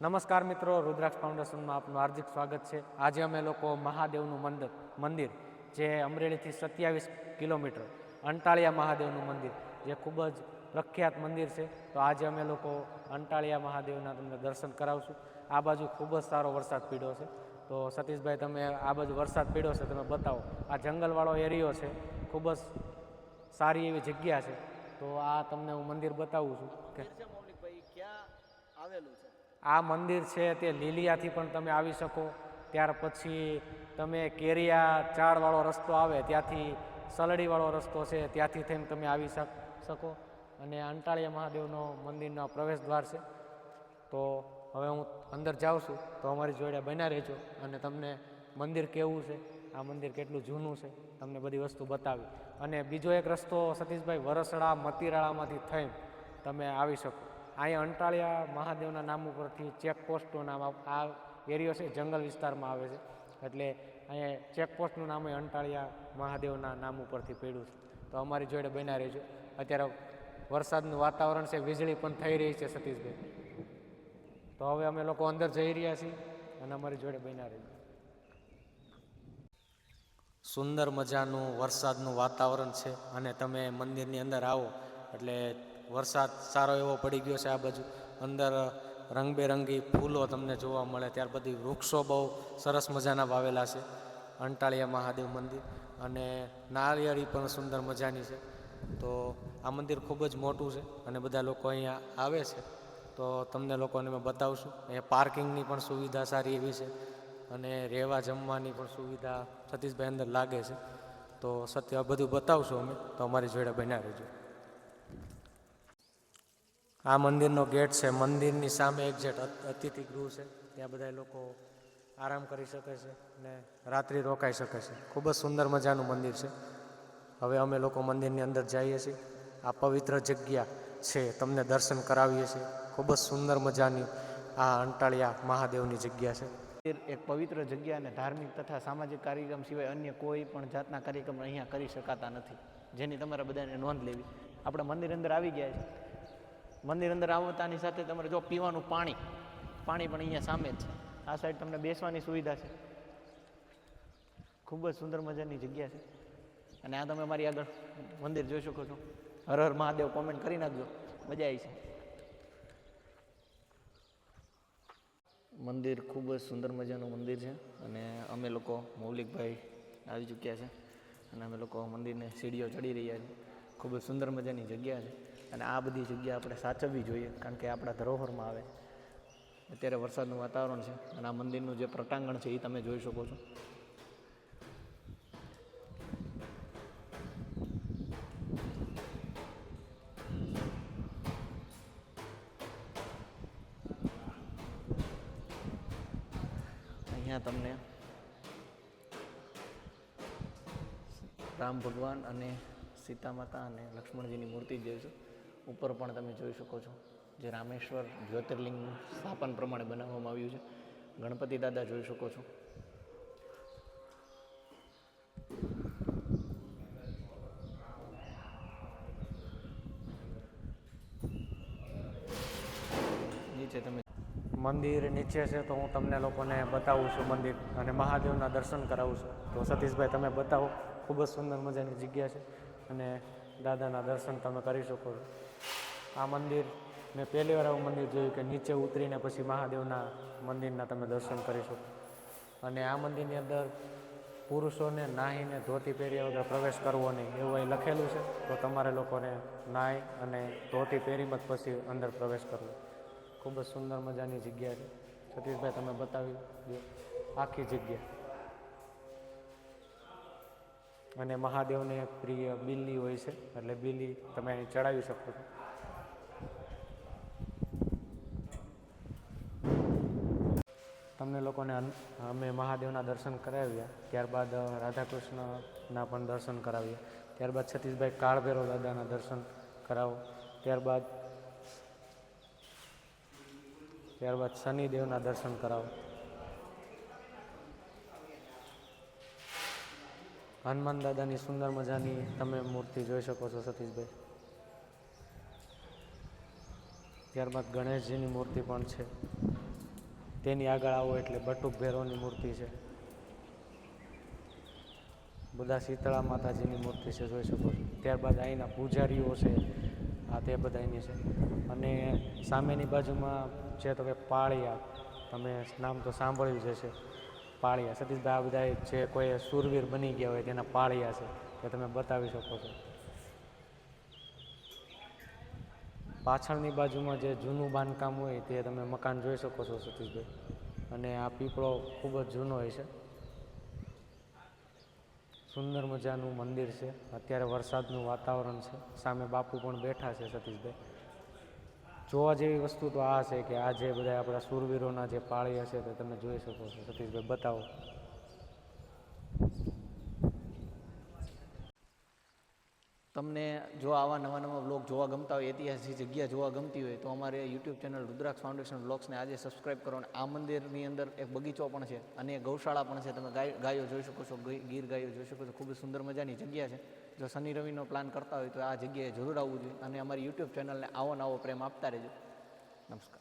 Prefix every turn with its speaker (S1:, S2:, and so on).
S1: નમસ્કાર મિત્રો, રુદ્રાક્ષ ફાઉન્ડેશનમાં આપનું હાર્દિક સ્વાગત છે. આજે અમે લોકો મહાદેવનું મંદિર મંદિર જે અમરેલીથી સત્યાવીસ કિલોમીટર અંટાળિયા મહાદેવનું મંદિર, જે ખૂબ જ પ્રખ્યાત મંદિર છે. તો આજે અમે લોકો અંટાળિયા મહાદેવના તમને દર્શન કરાવશું. આ બાજુ ખૂબ જ સારો વરસાદ પીડ્યો છે. તો સતીશભાઈ, તમે આ બાજુ વરસાદ પીડ્યો છે, તમે બતાવો. આ જંગલવાળો એરિયો છે, ખૂબ જ સારી એવી જગ્યા છે. તો આ તમને હું મંદિર બતાવું છું કે
S2: આવેલું છે?
S1: આ મંદિર છે તે લીલિયાથી પણ તમે આવી શકો. ત્યાર પછી તમે કેરિયા ચાળવાળો રસ્તો આવે, ત્યાંથી સલડીવાળો રસ્તો છે, ત્યાંથી થઈને તમે આવી શકો અને અંટાળીયા મહાદેવનો મંદિરનો પ્રવેશ દ્વાર છે. તો હવે હું અંદર જાઉં છું, તો અમારી જોડે બન્યા રહેજો અને તમને મંદિર કેવું છે, આ મંદિર કેટલું જૂનું છે, તમને બધી વસ્તુ બતાવી. અને બીજો એક રસ્તો સતીશભાઈ વરસડા મતીરાળામાંથી થઈને તમે આવી શકો. અહીંયા અંટાળિયા મહાદેવના નામ ઉપરથી ચેકપોસ્ટનું નામ આ- એરિયો છે, જંગલ વિસ્તારમાં આવે છે. એટલે અહીંયા ચેકપોસ્ટનું નામ અંટાળિયા મહાદેવના નામ ઉપરથી પડ્યું છે. તો અમારી જોડે બન્યા રહેજો. અત્યારે વરસાદનું વાતાવરણ છે, વીજળી પણ થઈ રહી છે સતીશભાઈ. તો હવે અમે લોકો અંદર જઈ રહ્યા છીએ અને અમારી જોડે બન્યા રહેજો. સુંદર મજાનું વરસાદનું વાતાવરણ છે અને તમે મંદિરની અંદર આવો. એટલે વરસાદ સારો એવો પડી ગયો છે આ બાજુ. અંદર રંગબેરંગી ફૂલો તમને જોવા મળે. ત્યાર બધી વૃક્ષો બહુ સરસ મજાના વાવેલા છે. અંટાળિયા મહાદેવ મંદિર અને નાળિયેરી પણ સુંદર મજાની છે. તો આ મંદિર ખૂબ જ મોટું છે અને બધા લોકો અહીંયા આવે છે. તો તમને લોકોને મેં બતાવશું. અહીંયા પાર્કિંગની પણ સુવિધા સારી એવી છે અને રહેવા જમવાની પણ સુવિધા સતીશભાઈ અંદર લાગે છે. તો સત્ય બધું બતાવશું અમે. તો અમારી જોડે બન્યા રહેજો. આ મંદિરનો ગેટ છે. મંદિરની સામે એક્ઝેક્ટ અતિથિ ગૃહ છે. ત્યાં બધા લોકો આરામ કરી શકે છે અને રાત્રિ રોકાઈ શકે છે. ખૂબ જ સુંદર મજાનું મંદિર છે. હવે અમે લોકો મંદિરની અંદર જઈએ છીએ. આ પવિત્ર જગ્યા છે. તમને દર્શન કરાવીએ છીએ. ખૂબ જ સુંદર મજાની આ અંટાળિયા મહાદેવની જગ્યા છે.
S2: એક પવિત્ર જગ્યા અને ધાર્મિક તથા સામાજિક કાર્યક્રમ સિવાય અન્ય કોઈ પણ જાતના કાર્યક્રમ અહીંયા કરી શકાતા નથી. જેની તમારે બધાને નોંધ લેવી. આપણે મંદિર અંદર આવી ગયા છે. મંદિર અંદર આવતાની સાથે તમારે જો પીવાનું પાણી. પાણી પણ અહીંયા સામે જ છે. આ સાઈડ તમને બેસવાની સુવિધા છે. ખૂબ જ સુંદર મજાની જગ્યા છે. અને આ તમે મારી આગળ મંદિર જોઈ શકો છો. હર હર મહાદેવ કોમેન્ટ કરી નાખજો. મજા આવી છે. મંદિર ખૂબ જ સુંદર મજાનું મંદિર છે અને અમે લોકો મૌલિકભાઈ આવી ચૂક્યા છે. અને અમે લોકો મંદિરને સીડીઓ ચડી રહ્યા છીએ ખૂબ જ સુંદર મજાની જગ્યા છે. અને આ બધી જગ્યા આપણે સાચવવી જોઈએ, કારણ કે આપણા ધરોહરમાં આવે. અત્યારે વરસાદનું વાતાવરણ છે અને આ મંદિરનું જે પ્રટાંગણ છે એ તમે જોઈ શકો છો. અહીંયા તમને રામ ભગવાન અને સીતા માતા અને લક્ષ્મણજીની મૂર્તિ જોઈશું ઉપર પણ તમે જોઈ શકો છો જે રામેશ્વર જ્યોતિર્લિંગ સ્થાપન પ્રમાણે બનાવવામાં આવ્યું છે. ગણપતિ દાદા જોઈ શકો છો. નીચે તમે
S1: મંદિર નીચે છે તો હું તમને લોકોને બતાવું છું મંદિર અને મહાદેવના દર્શન કરાવું છું. તો સતીશભાઈ, તમે બતાવો. ખૂબ જ સુંદર મજાની જગ્યા છે અને દાદાના દર્શન તમે કરી શકો છો. આ મંદિર મેં પહેલી વાર આવું મંદિર જોયું કે નીચે ઉતરીને પછી મહાદેવના મંદિરના તમે દર્શન કરી શકો. અને આ મંદિરની અંદર પુરુષોને નાહીને ધોતી પહેર્યા વગર પ્રવેશ કરવો નહીં, એવું અહીં લખેલું છે. તો તમારે લોકોને નાહી અને ધોતી પહેરીમાં જ પછી અંદર પ્રવેશ કરવો. ખૂબ જ સુંદર મજાની જગ્યા છે. સતીશભાઈ, તમે બતાવી દો આખી જગ્યા. અને મહાદેવને પ્રિય બિલ્લી હોય છે, એટલે બિલ્લી તમે અહીં ચડાવી શકો છો. તમને લોકોને અમે મહાદેવના દર્શન કરાવ્યા, ત્યારબાદ રાધાકૃષ્ણના પણ દર્શન કરાવ્યા. ત્યારબાદ સતીશભાઈ કાળભૈરવ દાદાના દર્શન કરાવો, ત્યારબાદ ત્યારબાદ શનિદેવના દર્શન કરાવો. હનુમાન દાદાની સુંદર મજાની તમે મૂર્તિ જોઈ શકો છો સતીશભાઈ. ત્યારબાદ ગણેશજીની મૂર્તિ પણ છે. તેની આગળ આવો એટલે બટુક ભેરોની મૂર્તિ છે. બધા શીતળા માતાજીની મૂર્તિ છે, જોઈ શકો છો. ત્યારબાદ અહીંના પૂજારીઓ છે, આ તે બધા એની છે. અને સામેની બાજુમાં છે તો કે પાળિયા, તમે નામ તો સાંભળ્યું જ હશે, પાળિયા. સતીશભાઈ, આ બધા જે કોઈ સુરવીર બની ગયા હોય તેના પાળિયા છે, તે તમે બતાવી શકો છો. પાછળની બાજુમાં જે જૂનું બાંધકામ હોય તે તમે મકાન જોઈ શકો છો સતીશભાઈ. અને આ પીપળો ખૂબ જ જૂનો હોય છે. સુંદર મજાનું મંદિર છે. અત્યારે વરસાદનું વાતાવરણ છે. સામે બાપુ પણ બેઠા છે સતીશભાઈ. જોવા જેવી વસ્તુ તો આ છે કે આ જે બધા આપણા સુરવીરોના જે પાળિયા છે તે તમે જોઈ શકો છો. સતીશભાઈ, બતાવો.
S2: તમને જો આવા નવા નવા બ્લોગ જોવા ગમતા હોય, ઐતિહાસિક જગ્યા જોવા ગમતી હોય, તો અમારે યુટ્યુબ ચેનલ રુદ્રાક્ષ ફાઉન્ડેશન બ્લોગ્સને આજે સબસ્ક્રાઇબ કરો અને આ મંદિરની અંદર એક બગીચો પણ છે અને ગૌશાળા પણ છે. તમે ગાય ગાયો જોઈ શકો છો ગીર ગાયો જોઈ શકો છો. ખૂબ સુંદર મજાની જગ્યા છે. જો શનિ રવિનો પ્લાન કરતા હોય તો આ જગ્યાએ જરૂર આવવું જોઈએ અને અમારી યુટ્યુબ ચેનલને આવો નવો પ્રેમ આપતા રહેજો. નમસ્કાર.